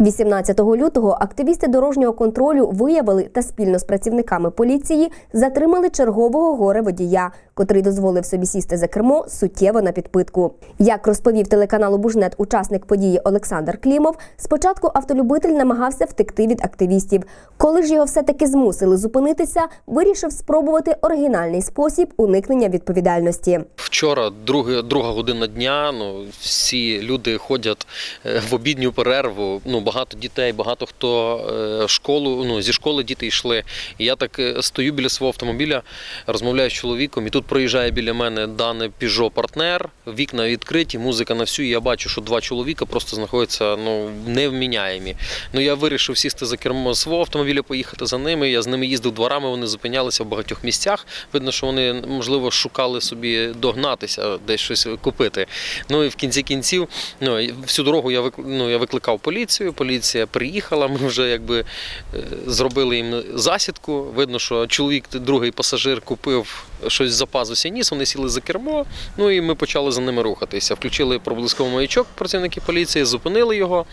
18 лютого активісти дорожнього контролю виявили та спільно з працівниками поліції затримали чергового горе водія, котрий дозволив собі сісти за кермо суттєво на підпитку. Як розповів телеканалу Бужнет учасник події Олександр Клімов, спочатку автолюбитель намагався втекти від активістів. Коли ж його все-таки змусили зупинитися, вирішив спробувати оригінальний спосіб уникнення відповідальності. Вчора, друга, година дня. Ну всі люди ходять е, в обідню перерву. Ну багато дітей, багато хто е, школу. Ну зі школи діти йшли. І я так е, стою біля свого автомобіля, розмовляю з чоловіком, і тут проїжджає біля мене дане Peugeot партнер. Вікна відкриті, музика на всю. І я бачу, що два чоловіка просто знаходяться ну невміняємі. Ну я вирішив сісти за кермо свого автомобіля, поїхати за ними. Я з ними їздив дворами. Вони зупинялися в багатьох місцях. Видно, що вони можливо шукали собі догнатися, десь щось купити. Ну і в кінці кінців, ну всю дорогу я ну, я викликав поліцію. Поліція приїхала. Ми вже якби е, зробили їм засідку. Видно, що чоловік, другий пасажир, купив щось за пазусі ніс. Вони сіли за кермо. Ну і ми почали за ними рухатися. Включили проблисковий маячок працівники поліції, зупинили його.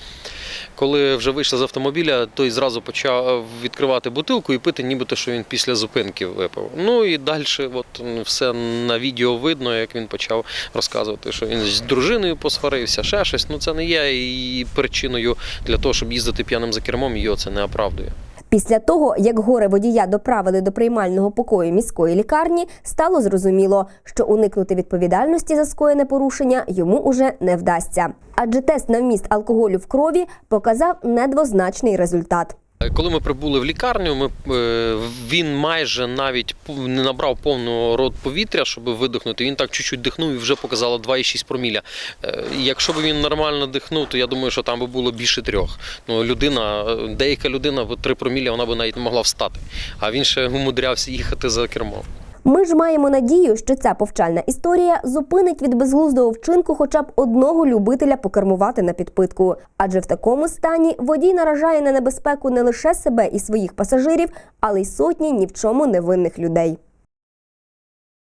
Коли вже вийшли з автомобіля, той зразу почав відкривати бутилку і пити, нібито що він після зупинки випив. Ну і далі, от все на відео видно, як він почав розказувати, що він з дружиною посварився, ще щось. Ну це не є і причиною для того, щоб їздити п'яним за кермом, його це не оправдує. Після того, як горе водія доправили до приймального покою міської лікарні, стало зрозуміло, що уникнути відповідальності за скоєне порушення йому уже не вдасться. Адже тест на вміст алкоголю в крові показав недвозначний результат. Коли ми прибули в лікарню, ми, е, він майже навіть не набрав повного рот повітря, щоб видихнути. Він так чуть-чуть дихнув і вже показало 2,6 проміля. Е, Якщо б він нормально дихнув, то я думаю, що там би було більше трьох. Ну, людина, е, деяка людина, в 3 проміля, вона б навіть не могла встати. А він ще умудрявся їхати за кермом. Ми ж маємо надію, що ця повчальна історія зупинить від безглуздого вчинку хоча б одного любителя покермувати на підпитку. Адже в такому стані водій наражає на небезпеку не лише себе і своїх пасажирів, але й сотні ні в чому невинних людей.